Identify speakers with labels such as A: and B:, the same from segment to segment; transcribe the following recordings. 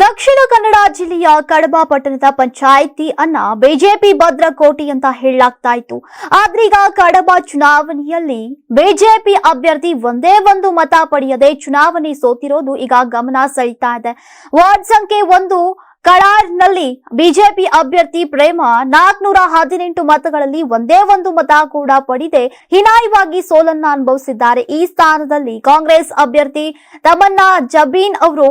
A: ದಕ್ಷಿಣ ಕನ್ನಡ ಜಿಲ್ಲೆಯ ಕಡಬ ಪಟ್ಟಣದ ಪಂಚಾಯಿತಿ ಅನ್ನ ಬಿಜೆಪಿ ಭದ್ರಕೋಟೆ ಅಂತ ಹೇಳಲಾಗ್ತಾ ಇತ್ತು. ಆದ್ರೀಗ ಕಡಬ ಚುನಾವಣೆಯಲ್ಲಿ ಬಿಜೆಪಿ ಅಭ್ಯರ್ಥಿ ಒಂದೇ ಒಂದು ಮತ ಪಡೆಯದೆ ಚುನಾವಣೆ ಸೋತಿರೋದು ಈಗ ಗಮನ ಸೆಳೀತಾ ಇದೆ. ವಾರ್ಡ್ ಸಂಖ್ಯೆ ಒಂದು, ಕಳಾರ್ನಲ್ಲಿ ಬಿಜೆಪಿ ಅಭ್ಯರ್ಥಿ ಪ್ರೇಮ ನಾಲ್ಕನೂರ ಹದಿನೆಂಟು ಮತಗಳಲ್ಲಿ ಒಂದೇ ಒಂದು ಮತ ಕೂಡ ಪಡೆದೆ ಹಿನಾಯವಾಗಿ ಸೋಲನ್ನ ಅನುಭವಿಸಿದ್ದಾರೆ. ಈ ಸ್ಥಾನದಲ್ಲಿ ಕಾಂಗ್ರೆಸ್ ಅಭ್ಯರ್ಥಿ ತಮನ್ನಾ ಜಬೀನ್ ಅವರು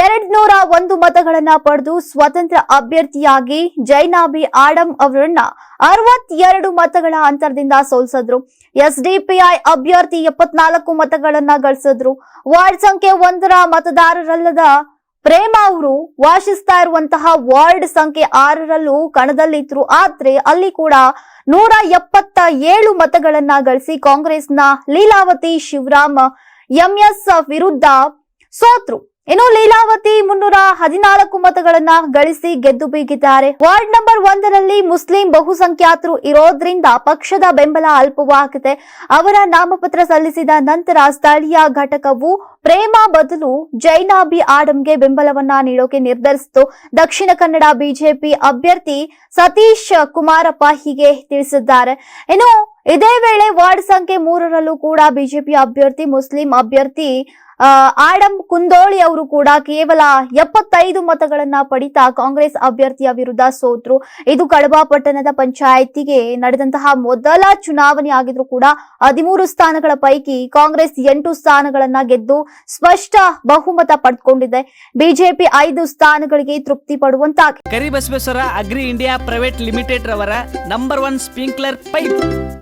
A: ಎರಡ್ ನೂರ ಒಂದು ಮತಗಳನ್ನ ಪಡೆದು ಸ್ವತಂತ್ರ ಅಭ್ಯರ್ಥಿಯಾಗಿ ಜೈನಾಬಿ ಆಡಂ ಅವರನ್ನ ಅರವತ್ತೆರಡು ಮತಗಳ ಅಂತರದಿಂದ ಸೋಲಿಸಿದ್ರು. ಎಸ್ಡಿಪಿಐ ಅಭ್ಯರ್ಥಿ ಎಪ್ಪತ್ನಾಲ್ಕು ಮತಗಳನ್ನ ಗಳಿಸಿದ್ರು. ವಾರ್ಡ್ ಸಂಖ್ಯೆ ಒಂದರ ಮತದಾರರಲ್ಲದ ಪ್ರೇಮ ಅವರು ವಾಸಿಸ್ತಾ ಇರುವಂತಹ ವಾರ್ಡ್ ಸಂಖ್ಯೆ ಆರರಲ್ಲೂ ಕಣದಲ್ಲಿದ್ರು. ಆದ್ರೆ ಅಲ್ಲಿ ಕೂಡ ನೂರ ಎಪ್ಪತ್ತ ಏಳು ಮತಗಳನ್ನ ಗಳಿಸಿ ಕಾಂಗ್ರೆಸ್ನ ಲೀಲಾವತಿ ಶಿವರಾಮ್ ಎಂಎಸ್ ವಿರುದ್ಧ ಸೋತ್ರು. ಇನ್ನು ಲೀಲಾವತಿ ಮುನ್ನೂರ ಹದಿನಾಲ್ಕು ಮತಗಳನ್ನ ಗಳಿಸಿ ಗೆದ್ದು ಬೀಗಿದ್ದಾರೆ. ವಾರ್ಡ್ ನಂಬರ್ ಒಂದರಲ್ಲಿ ಮುಸ್ಲಿಂ ಬಹುಸಂಖ್ಯಾತರು ಇರೋದ್ರಿಂದ ಪಕ್ಷದ ಬೆಂಬಲ ಅಲ್ಪವಾಗಿದೆ. ಅವರ ನಾಮಪತ್ರ ಸಲ್ಲಿಸಿದ ನಂತರ ಸ್ಥಳೀಯ ಘಟಕವು ಪ್ರೇಮ ಬದಲು ಜೈನಾಬಿ ಆಡಂಗೆ ಬೆಂಬಲವನ್ನ ನೀಡೋಕೆ ನಿರ್ಧರಿಸಿತು. ದಕ್ಷಿಣ ಕನ್ನಡ ಬಿಜೆಪಿ ಅಭ್ಯರ್ಥಿ ಸತೀಶ್ ಕುಮಾರಪ್ಪ ಹೀಗೆ ತಿಳಿಸಿದ್ದಾರೆ. ಇನ್ನು ಇದೇ ವೇಳೆ ವಾರ್ಡ್ ಸಂಖ್ಯೆ ಮೂರರಲ್ಲೂ ಕೂಡ ಬಿಜೆಪಿ ಅಭ್ಯರ್ಥಿ, ಮುಸ್ಲಿಂ ಅಭ್ಯರ್ಥಿ ಆಡಂ ಕುಂದೋಳಿ ಅವರು ಕೂಡ ಕೇವಲ ಎಪ್ಪತ್ತೈದು ಮತಗಳನ್ನ ಪಡಿತಾ ಕಾಂಗ್ರೆಸ್ ಅಭ್ಯರ್ಥಿಯ ವಿರುದ್ಧ ಸೋತ್ರು. ಇದು ಕಡಬ ಪಟ್ಟಣದ ಪಂಚಾಯಿತಿಗೆ ನಡೆದಂತಹ ಮೊದಲ ಚುನಾವಣೆ ಆಗಿದ್ರು ಕೂಡ ಹದಿಮೂರು ಸ್ಥಾನಗಳ ಪೈಕಿ ಕಾಂಗ್ರೆಸ್ ಎಂಟು ಸ್ಥಾನಗಳನ್ನ ಗೆದ್ದು ಸ್ಪಷ್ಟ ಬಹುಮತ ಪಡೆದುಕೊಂಡಿದೆ ಬಿಜೆಪಿ ಐದು ಸ್ಥಾನಗಳಿಗೆ ತೃಪ್ತಿ ಪಡುವಂತಾಗಿದೆ
B: Karibasaveshwara agri India private limited ರವರ ನಂಬರ್ ಒನ್ ಸ್ಪ್ರಿಂಕ್ಲರ್ ಪೈಪ್.